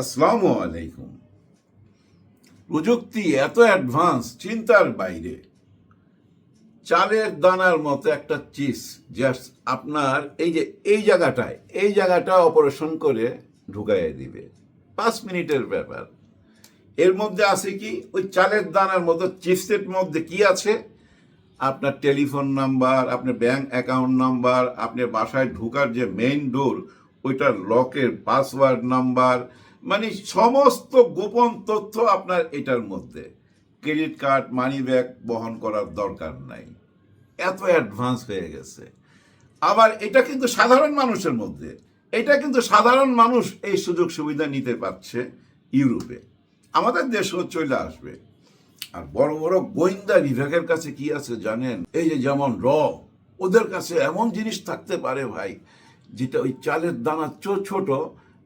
আসসালামু আলাইকুম। প্রযুক্তি এত অ্যাডভান্স চিন্তার বাইরে। চালের দানার মতো একটা চিজ জাস্ট আপনার এই যে, এই জায়গাটায়, এই জায়গাটা অপারেশন করে ঢুকাইয়ে দিবে। পাঁচ মিনিটের ব্যাপার। এর মধ্যে আছে কি, ওই চালের দানার মতো চিপসের মধ্যে কি আছে? আপনার টেলিফোন নাম্বার, আপনার ব্যাংক অ্যাকাউন্ট নাম্বার, আপনার বাসায় ঢোকার যে মেইন ডোর ওইটার লকের পাসওয়ার্ড নাম্বার মানে সমস্ত গোপন তথ্য আপনার এটার মধ্যে। ক্রেডিট কার্ড মানি ব্যাগ বহন করার দরকার নাই। এত অ্যাডভান্স হয়ে গেছে। আবার এটা কিন্তু সাধারণ মানুষের মধ্যে। এটা কিন্তু সাধারণ মানুষ এই সুযোগ সুবিধা নিতে পারছে ইউরোপে। আমাদের দেশেও চলে আসবে। আর বড় বড় গোয়েন্দা বিভাগের কাছে কি আছে জানেন? এই যে যেমন র, ওদের কাছে এমন জিনিস থাকতে পারে ভাই, যেটা ওই চালের দানা ছোট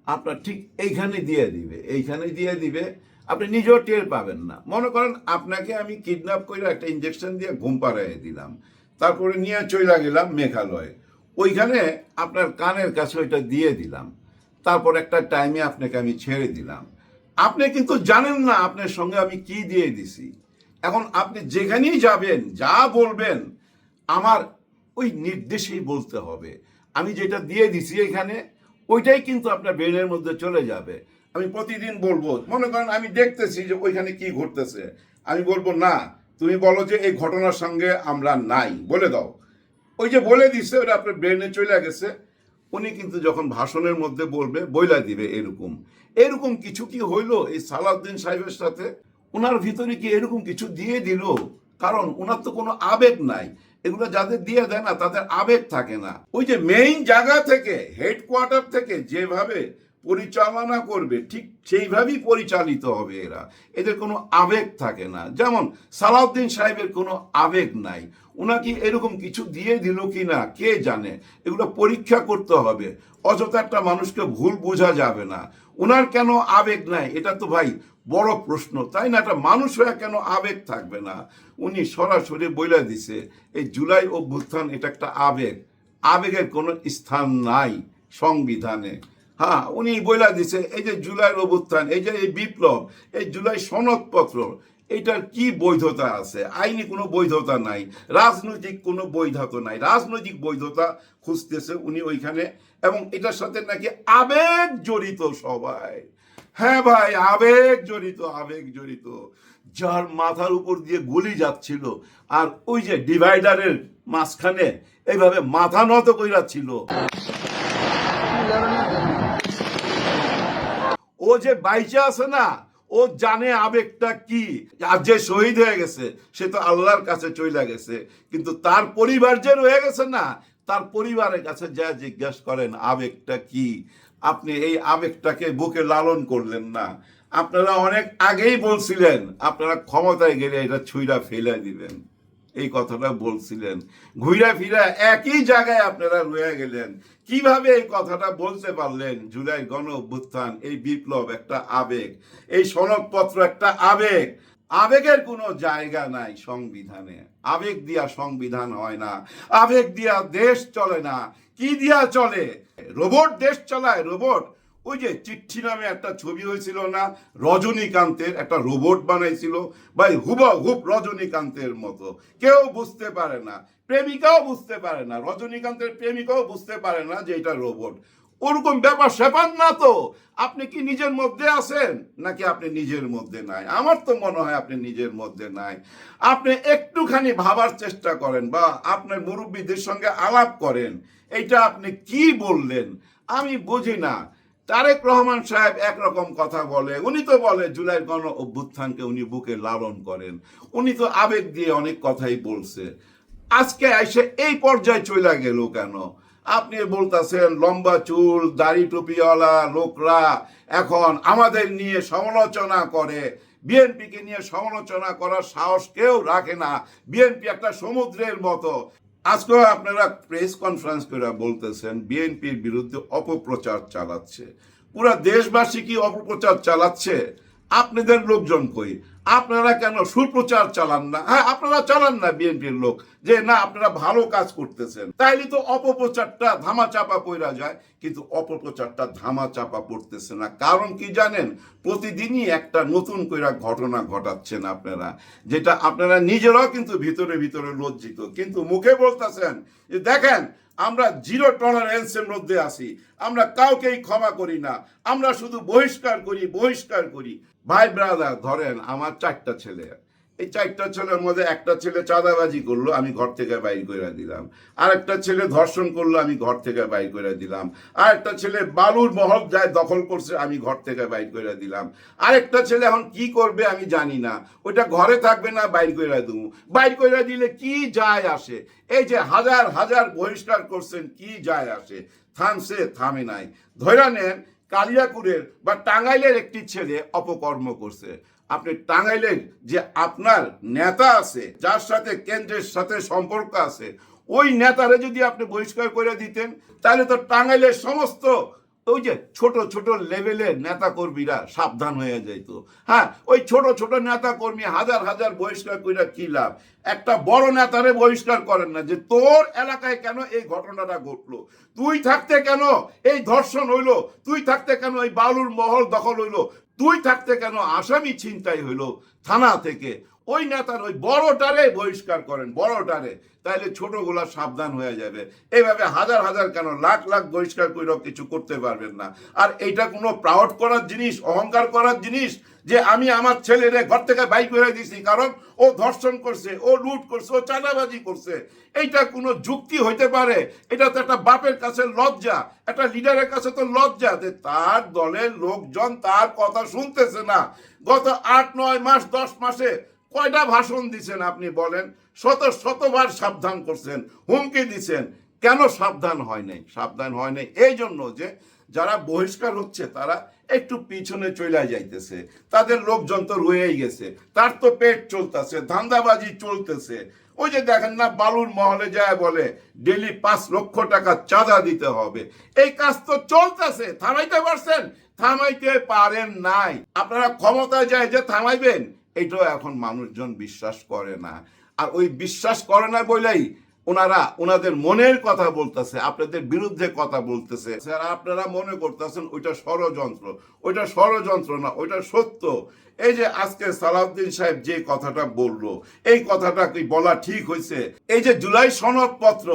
আপনার ঠিক এইখানে দিয়ে দিবে এইখানে দিয়ে দিবে। আপনি নিজেও টের পাবেন না। মনে করেন আপনাকে আমি কিডন্যাপ করে একটা ইঞ্জেকশন দিয়ে ঘুম পাড়াইয়ে দিলাম। তারপরে নিয়ে চলে গেলাম মেঘালয়ে। ওইখানে আপনার কানের কাছে ওইটা দিয়ে দিলাম। তারপর একটা টাইমে আপনাকে আমি ছেড়ে দিলাম। আপনি কিন্তু জানেন না আপনার সঙ্গে আমি কি দিয়ে দিছি। এখন আপনি যেখানেই যাবেন, যা বলবেন, আমার ওই নির্দেশেই বলতে হবে। আমি যেটা দিয়ে দিছি এখানে ওইটাই কিন্তু আপনার ব্রেনের মধ্যে চলে যাবে। আমি প্রতিদিন বলব, মনে করেন আমি দেখতেছি যে ওইখানে কি ঘটতেছে। আমি বলব, না, তুমি বলো যে এই ঘটনার সঙ্গে আমরা নাই। বলে দাও। ওই যে বলে দিছে, ওটা আপনার ব্রেনে চলে গেছে। উনি কিন্তু যখন ভাষণের মধ্যে বলবে, বইলা দিবে এরকম। এরকম কিছু কি হইল এই সালাউদ্দিন সাহেবের সাথে? ওনার ভিতরে কি এরকম কিছু দিয়ে দিল? কারণ ওনার তো কোনো আবেগ নাই। এগুলো যাদের দিয়ে দেয় না, তাদের আবেগ থাকে না। ওই যে মেইন জায়গা থেকে হেডকোয়ার্টার থেকে যেভাবে পরিচালনা করবে, ঠিক সেইভাবেই পরিচালিত হবে এরা। এদের কোনো আবেগ থাকে না। যেমন সালাউদ্দিন সাহেবের কোনো আবেগ নাই। ওনাকে এরকম কিছু দিয়ে দিল কি না কে জানে? এগুলো পরীক্ষা করতে হবে। অযথা একটা মানুষকে ভুল বোঝা যাবে না। ওনার কেন আবেগ নাই? এটা তো ভাই বড় প্রশ্ন, তাই না? একটা মানুষ হয়ে কেন আবেগ থাকবে না? উনি সরাসরি বইলা দিছে, এই জুলাই অভ্যুত্থান এটা একটা আবেগ। আবেগের কোনো স্থান নাই সংবিধানে। হ্যাঁ উনি বইলা দিছে, এই যে জুলাই অভ্যুত্থান, এই যে এই বিপ্লব, এই জুলাই সনদপত্র, এটার কি বৈধতা আছে? আইনি কোনো বৈধতা নাই, রাজনৈতিক কোনো বৈধতা নাই। রাজনৈতিক বৈধতা খুঁজতেছে উনি ওইখানে এবং এটার সাথে নাকি আবেগ জড়িত সবাই। হ্যাঁ ভাই, আবেগ জড়িত আবেগ জড়িত। যার মাথার উপর দিয়ে গুলি যাচ্ছিল আর ওই যে ডিভাইডারের মাঝখানে এইভাবে মাথা নত কইরা ও যে বাইচে আছে না, ও জানে আবেগটা কি? আর যে শহীদ হয়ে গেছে, সে তো আল্লাহর কাছে চলে গেছে। কিন্তু তার পরিবার যে রয়ে গেছে না, তার পরিবারের কাছে যা জিজ্ঞাসা করেন, আবেগটা কি? আপনি এই আবেগটাকে বুকে লালন করলেন না। আপনারা অনেক আগেই বলছিলেন, আপনারা ক্ষমতায় গেলে এটা ছুঁড়া ফেলে দিবেন। এই কথাটা বলছিলেন। ঘুরা ফিরা একই জায়গায় আপনারা রয়ে গেলেন। কীভাবে এই কথাটা বলতে পারলেন? জুলাই গণ অভ্যুত্থান, এই বিপ্লব একটা আবেগ, এই সনদপত্র একটা আবেগ। আবেগের কোনো জায়গা নাই সংবিধানে। আবেগ দিয়া সংবিধান হয় না। আবেগ দিয়া দেশ চলে না। কি দিয়া চলে? রোবট দেশ চালায় রোবট। ওই যে চিঠি নামে একটা ছবি হয়েছিল না? রজনীকান্তের একটা রোবট বানাইছিল। ভাই হুবা হুব রজনীকান্তের মতো। কেউ বুঝতে পারে না। প্রেমিকাও বুঝতে পারে না। রজনীকান্তের প্রেমিকাও বুঝতে পারে না যে এটা রোবট ওরকম ব্যাপার স্যাপার না তো। আপনি কি নিজের মধ্যে আছেন? নাকি আপনি নিজের মধ্যে নাই? আমার তো মনে হয় আপনি নিজের মধ্যে নাই। আপনি একটুখানি ভাবার চেষ্টা করেন বা আপনার মুরব্বীদের সঙ্গে আলাপ করেন। এটা আপনি কি বললেন? আমি বুঝি না। তারেক রহমান সাহেব একরকম কথা বলে। উনি তো বলে জুলাই গণ অভ্যুত্থানকে উনি বুকে লালন করেন। উনি তো আবেগ দিয়ে অনেক কথাই বলছে। আজকে এসে এই পর্যায়ে চলে গেল কেন? আপনি বলতেছেন, লম্বা চুল, দাড়ি টুপিওয়ালা, লোকরা এখন আমাদের নিয়ে সমালোচনা করে। বিএনপিকে নিয়ে সমালোচনা করার সাহস কেউ রাখে না। বিএনপি একটা সমুদ্রের মতো। আজকেও আপনারা প্রেস কনফারেন্স করে বলতেছেন, বিএনপির বিরুদ্ধে অপপ্রচার চালাচ্ছে। পুরা দেশবাসী কি অপপ্রচার চালাচ্ছে? আপনাদের লোকজন কই? আপনারা কেন সুপ্রচার চালান না? হ্যাঁ আপনারা চালান না বিএনপির লোক যে, না, আপনারা ভালো কাজ করতেছেন। তাইলে তো অপপ্রচারটা ধামা চাপা পড়া যায়, কিন্তু অপপ্রচারটা ধামা চাপা পড়তেছে না। কারণ কি জানেন? প্রতিদিনই একটা নতুন কইরা ঘটনা ঘটাচ্ছেন আপনারা, যেটা আপনারা নিজেরাও কিন্তু ভিতরে ভিতরে লজ্জিত। কিন্তু মুখে বলতেছেন যে, দেখেন আমরা জিরো টলারেন্সের মধ্যে আছি। আমরা কাউকেই ক্ষমা করি না। আমরা শুধু বহিষ্কার করি বহিষ্কার করি। ভাই ব্রাদার, ধরেন আমার চারটা ছেলে। এই চারটা ছেলের মধ্যে একটা ছেলে চাঁদাবাজি করল, আমি ঘর থেকে বাইর করে দিলাম। আর একটা ছেলে ধর্ষণ করল, আমি ঘর থেকে বাইর করে দিলাম। আর একটা ছেলে বালুর মহল যায় দখল করছে, আমি ঘর থেকে বাইর করে দিলাম। আরেকটা ছেলে এখন কি করবে আমি জানি না। ওইটা ঘরে থাকবে না, বাইর করে দেবো। বাইর করে দিলে কি যায় আসে? এই যে হাজার হাজার বহিষ্কার করছেন, কি যায় আসে? থামছে, থামে নাই। ধৈরা নেন কালিয়াকুরের বা টাঙ্গাইলের একটি ছেলে অপকর্ম করছে। আপনি টাঙ্গাইলের যে আপনার নেতা আছে, যার সাথে কেন্দ্রের সাথে সম্পর্ক আছে, ওই নেতারে যদি আপনি বহিষ্কার করে দিতেন, তাহলে তো টাঙ্গাইলের সমস্ত ওই যে ছোট ছোট লেভেলের নেতা কর্মীরা সাবধান হয়ে যেত হ্যাঁ ওই ছোট ছোট নেতা কর্মী হাজার হাজার বহিষ্কার কইরা কি লাভ? একটা বড় নেতারে বহিষ্কার করেন না যে, তোর এলাকায় কেন এই ঘটনাটা ঘটলো? তুই থাকতে কেন এই ধর্ষণ হইল? তুই থাকতে কেন এই বালুর মহল দখল হইল? তুই থাকতে কেন আসামি ছিনতাই হইল থানা থেকে? ওই নেতার ওই বড়টারে বহিষ্কার করেন, বড়টারে। তাইলে ছোটগুলা সাবধান হয়ে যাবে। এইভাবে হাজার হাজার কেন লাখ লাখ বহিষ্কার করেও কিছু করতে পারবেন না। আর এইটা কোনো প্রাউড করার জিনিস, অহংকার করার জিনিস যে আমি আমার ছেলেরে ঘর থেকে বাইক করে দিছি। কারণ ও ধর্ষণ করছে, ও লুট করছে, ও চাঁদাবাজি করছে। এইটা কোনো যুক্তি হইতে পারে? এটা তো একটা বাপের কাছে লজ্জা। একটা লিডারের কাছে তো লজ্জা যে তার দলের লোকজন তার কথা শুনতেছে না। গত আট, নয় মাস, দশ মাসে কয়টা ভাষণ দিছেন আপনি বলেন? শত শতবার সাবধান করছেন, হুমকি দিছেন। কেন সাবধান হয় নাই? সাবধান হয় নাই এই জন্য যে যারা বহিষ্কার হচ্ছে, তারা একটু পিছনে চলে যাইতেছে। তাদের লোকজন তো রয়েই গেছে। তার তো পেট চলতেছে, ধান্দাবাজি চলতেছে। ওই যে দেখেন না, বালুর মহলে যায় বলে ডেলি পাঁচ লক্ষ টাকা চাঁদা দিতে হবে। এই কাজ তো চলতেছে, থামাইতে পারছেন? থামাইতে পারেন নাই। আপনারা ক্ষমতায় যায় যে থামাইবেন এটাও এখন মানুষজন বিশ্বাস করে না। আর ওই বিশ্বাস করে না বলেই ওনারা ওনাদের মনের কথা বলতেছে, আপনাদের বিরুদ্ধে কথা বলতেছে। স্যার, আপনারা মনে করতেছেন ওইটা ষড়যন্ত্র ওইটা ষড়যন্ত্র না, ওইটা সত্য। এই যে আজকে সালাউদ্দিন সাহেব যে কথাটা বলল, এই কথাটা কি বলা ঠিক হয়েছে? এই যে জুলাই সনদপত্র,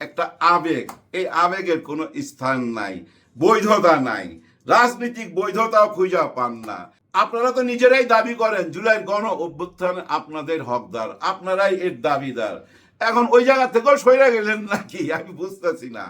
একটা আবেগ, এই আবেগের কোনো স্থান নাই, বৈধতা নাই, রাজনৈতিক বৈধতাও খুঁজা পান না। আপনারা তো নিজেরাই দাবি করেন, জুলাই গণ অভ্যুত্থান আপনাদের হকদার, আপনারাই এর দাবিদার। এখন ওই জায়গা থেকেও সইরা গেলেন নাকি? আমি বুঝতেছি না।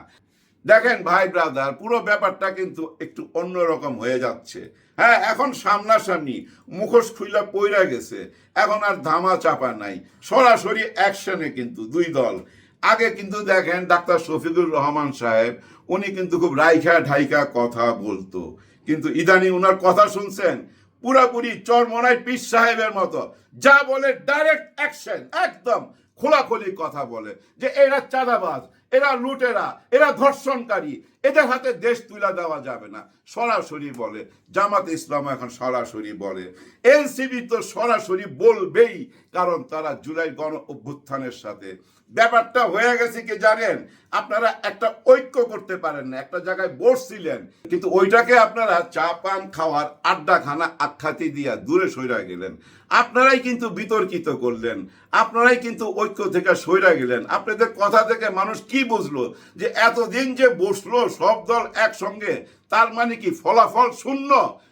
দেখেন ভাই ব্রাদার, পুরো ব্যাপারটা কিন্তু একটু অন্যরকম হয়ে যাচ্ছে। হ্যাঁ এখন সামনাসামনি মুখোশ খুইলা পইরা গেছে। এখন আর ধামা চাপা নাই। সরাসরি অ্যাকশনে কিন্তু দুই দল। আগে কিন্তু দেখেন ডাক্তার শফিকুর রহমান সাহেব, উনি কিন্তু খুব রাইখা ঢাইকা কথা বলতো। কিন্তু ইদানি উনার কথা শুনছেন? পুরাপুরি চরমনায় পীর সাহেবের মতো। যা বলে ডাইরেক্ট অ্যাকশন একদম খোলাখুলি কথা বলে যে এরা চাঁদাবাজ, এরা লুটেরা, এরা ধর্ষণকারী এদের হাতে দেশ তুলে দেওয়া যাবে না। সরাসরি বলে, জামাত ইসলাম এখন সরাসরি বলে। এনসিবি তো সরাসরি বলবেই, কারণ তারা জুলাই গণ অভ্যুত্থানের সাথে। ব্যাপারটা হয়ে গেছে কি জানেন? আপনারা একটা ঐক্য করতে পারেন না, একটা জায়গায় বসছিলেন। কিন্তু ওইটাকে আপনারা চা, পান খাওয়ার আড্ডাখানা আখ্যাতি দিয়া দূরে সইরা গেলেন। আপনারাই কিন্তু বিতর্কিত করলেন। আপনারাই কিন্তু ঐক্য থেকে সইরা গেলেন। আপনাদের কথা থেকে মানুষ কি বুঝলো? যে এতদিন যে বসল সব দল একসঙ্গে, তার মানে কি ফলাফল শূন্য?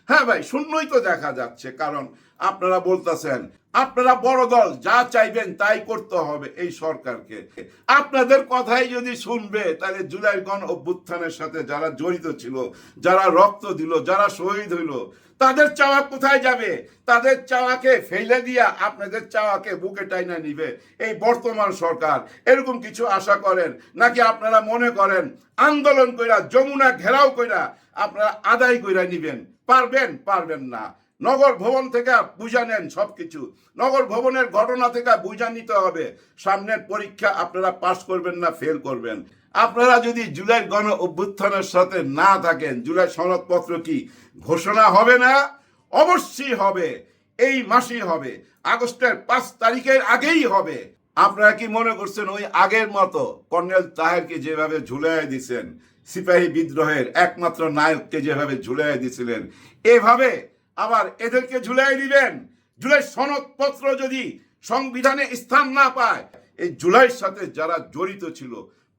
হ্যাঁ ভাই, শূন্যই তো দেখা যাচ্ছে, কারণ আপনারা বলতেছেন, আপনারা বড় দল, যা চাইবেন তাই করতে হবে এই সরকারকে। আপনাদের কথাই যদি শুনবে, তাহলে জুলাইগণ অভ্যুত্থানের সাথে যারা জড়িত ছিল, যারা রক্ত দিল, যারা শহীদ হইল তাদের চাওয়া কোথায় যাবে? তাদের চাওয়াকে ফেলে দিয়া আপনাদের চাওয়াকে বুকে টাইনা নিবে। এই বর্তমান সরকার, এরকম কিছু আশা করেন? নাকি আপনারা মনে করেন, আন্দোলন কইরা, যমুনা ঘেরাও কইরা আপনারা আদায় কইরা নিবেন? পারবেন পারবেন না। নগর ভবন থেকে বুঝা নেন সবকিছু। নগর ভবনের ঘটনা থেকে বুঝা নিতে হবে। সামনের পরীক্ষা আপনারা পাস করবেন না ফেল করবেন। আপনারা যদি জুলাই গণ অভ্যুত্থানের সাথে না থাকেন জুলাই সনদপত্র কি ঘোষণা হবে না? অবশ্যই হবে। এই মাসেই হবে। আগস্টের পাঁচ তারিখের আগেই হবে। আপনারা কি মনে করছেন ওই আগের মতো কর্নেল তাহেরকে যেভাবে ঝুলাই দিছেন, সিপাহী বিদ্রোহের একমাত্র নায়ককে যেভাবে ঝুলাই দিছিলেন, এভাবে আবার এদেরকে ঝুলাই দিবেন? জুলাই সনদপত্র যদি সংবিধানে স্থান না পায়, এই জুলাইয়ের সাথে যারা জড়িত ছিল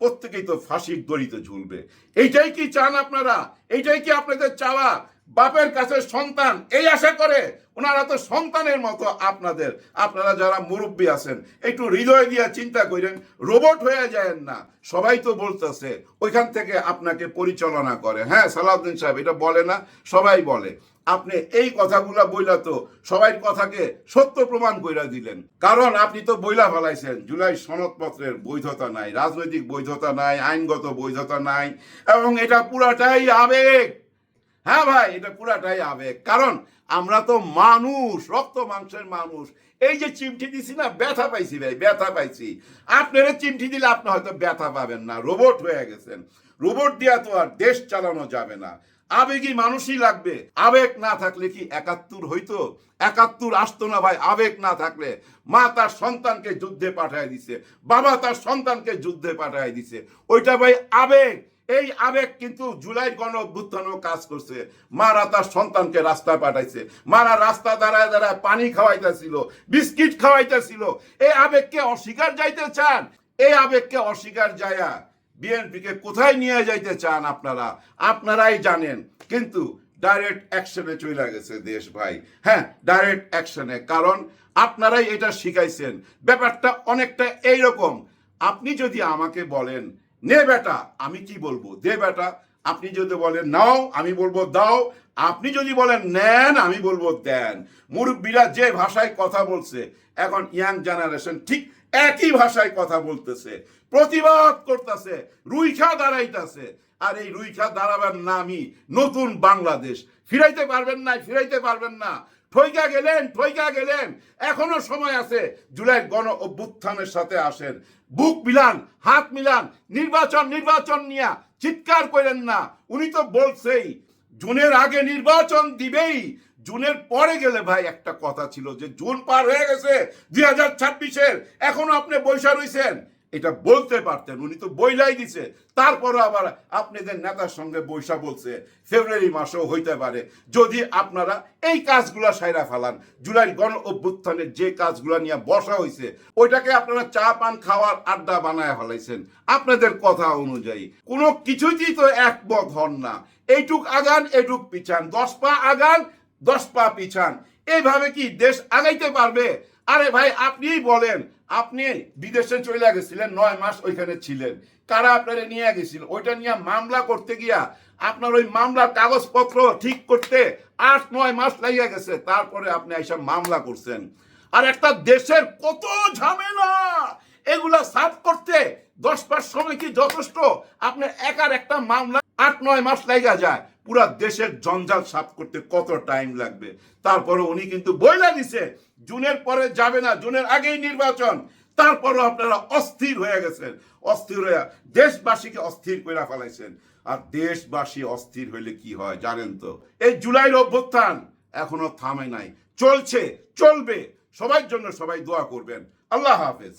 প্রত্যেকেই তো ফাঁসির দড়িতে ঝুলবে। এইটাই কি চান আপনারা? এইটাই কি আপনাদের চাওয়া? বাপের কাছে সন্তান, এই আশা করে? ওনারা তো সন্তানের মতো আপনাদের। আপনারা যারা মুরব্বী আছেন, একটু হৃদয় দিয়ে চিন্তা করেন, রোবট হয়ে যায় না। সবাই তো বলতেছে, ওইখান থেকে আপনাকে পরিচালনা করে। হ্যাঁ সালাউদ্দিন সাহেব, এটা বলে না, সবাই বলে। আপনি এই কথাগুলা বইলা তো সবাই কথাকে সত্য প্রমাণ কইরা দিলেন। কারণ আপনি তো বইলা ফেলাইছেন, জুলাই সনদপত্রের বৈধতা নাই, রাজনৈতিক বৈধতা নাই, আইনগত বৈধতা নাই, এবং এটা পুরাটাই আবেগ। হ্যাঁ ভাই, এটা পুরাটাই আবেগ। কারণ আমরা তো মানুষ, রক্ত মাংসের মানুষ। এই যে চিমটি দিছি না, ব্যথা পাইছি ভাই, ব্যথা পাইছি। আপনারা চিমটি দিলে আপনি হয়তো ব্যথা পাবেন না, রোবট হয়ে গেছেন। রোবট দিয়া তো আর দেশ চালানো যাবে না। আবেগই মানুষই লাগবে। আবেগ না থাকলে কি একাত্তর হইতো? একাত্তর আসতো না ভাই, আবেগ না থাকলে। মা তার সন্তানকে যুদ্ধে পাঠায় দিছে, বাবা তার সন্তানকে যুদ্ধে পাঠায় দিছে। ওইটা ভাই আবেগ। এই আবেগ কিন্তু জুলাই গণ অভ্যুত্থানও কাজ করছে। মারা তার সন্তানকে রাস্তায় পাঠাইছে। মারা রাস্তা দাঁড়ায় দাঁড়ায় পানি খাওয়াইতেছিল, বিস্কিট খাওয়াইতেছিল। এই আবেগকে অস্বীকার যাইতে চান? এই আবেগকে অস্বীকার যায়া বিএনপিকে কোথায় নিয়ে যাইতে চান আপনারা? আপনারাই জানেন। কিন্তু ডাইরেক্ট অ্যাকশনে চলে গেছে দেশ ভাই। হ্যাঁ ডাইরেক্ট অ্যাকশনে কারণ আপনারাই এটা শিখাইছেন। ব্যাপারটা অনেকটা এইরকম। আপনি যদি আমাকে বলেন, নে বেটা, আমি কি বলব? দে বেটা, আপনি যদি বলেন, নাও, আমি বলব, দাও। আপনি যদি বলেন, নেন, আমি বলব, দেন। মুরব্বীরা যে ভাষায় কথা বলছে, এখন ইয়াং জেনারেশন ঠিক একই ভাষায় কথা বলতেছে। প্রতিবাদ করতেছে, রুইখা দাঁড়াইতেছে। আর এই রুইখা দাঁড়াবার নামই নতুন বাংলাদেশ। ফিরাইতে পারবেন না ফিরাইতে পারবেন না। ঠইকা গেলেন ঠইকা গেলেন। এখনও সময় আছে জুলাই গণ অভ্যুত্থানের সাথে আসেন। বুক মিলান, হাত মিলান, নির্বাচন নির্বাচন নিয়া চিৎকার করেন না। উনি তো বলছেই, জুনের আগে নির্বাচন দিবেই। জুনের পরে গেলে ভাই একটা কথা ছিল যে, জুন পার হয়ে গেছে দুই হাজার ছাব্বিশের। এখনও আপনি বৈশা রইছেন। এটা বলতে পারতেন, উনি তো বইলাই দিছে। তারপরও আবার আপনাদের নেতার সঙ্গে বৈশা বলছে, ফেব্রুয়ারি মাসেও হইতে পারে। যদি আপনারা এই কাজগুলা সাইরা ফেলান জুলাই গণ অভ্যুত্থানের যে কাজগুলা নিয়ে বসা হয়েছে ওইটাকে আপনারা চা, পান, খাওয়ার আড্ডা বানায় ফেলাইছেন। আপনাদের কথা অনুযায়ী, কোনো কিছুতেই তো একমত হন না। এইটুক আগান এটুক পিছান, দশ পা আগান, দশ পা পিছান। এইভাবে কি দেশ আগাইতে পারবে? আরে ভাই, আপনিই বলেন। আপনি বিদেশে চলে গেছিলেন, নয় মাস ওইখানে ছিলেন। কারা আপনারা নিয়ে গেছিল? ওইটা নিয়ে মামলা করতে গিয়া আপনার ওই মামলার কাগজপত্র ঠিক করতে আট, নয় মাস লাগিয়ে গেছে। তারপরে আপনি এইসব মামলা করছেন। আর একটা দেশের কত ঝামেলা! এগুলা সাফ করতে দশ পাঁচ সময় কি যথেষ্ট? আপনার একার একটা মামলা আট, নয় মাস লাগা যায়। পুরা দেশের জঞ্জাল সাফ করতে কত টাইম লাগবে? তারপরে উনি কিন্তু বইলা দিছে জুনের পরে যাবে না, জুনের আগেই নির্বাচন। তারপরও আপনারা অস্থির হয়ে গেছেন। অস্থির হয়ে দেশবাসীকে অস্থির করে ফেলাইছেন। আর দেশবাসী অস্থির হইলে কি হয় জানেন তো? এই জুলাইয়ের অভ্যুত্থান এখনও থামে নাই। চলছে, চলবে। সবার জন্য সবাই দোয়া করবেন। আল্লাহ হাফেজ।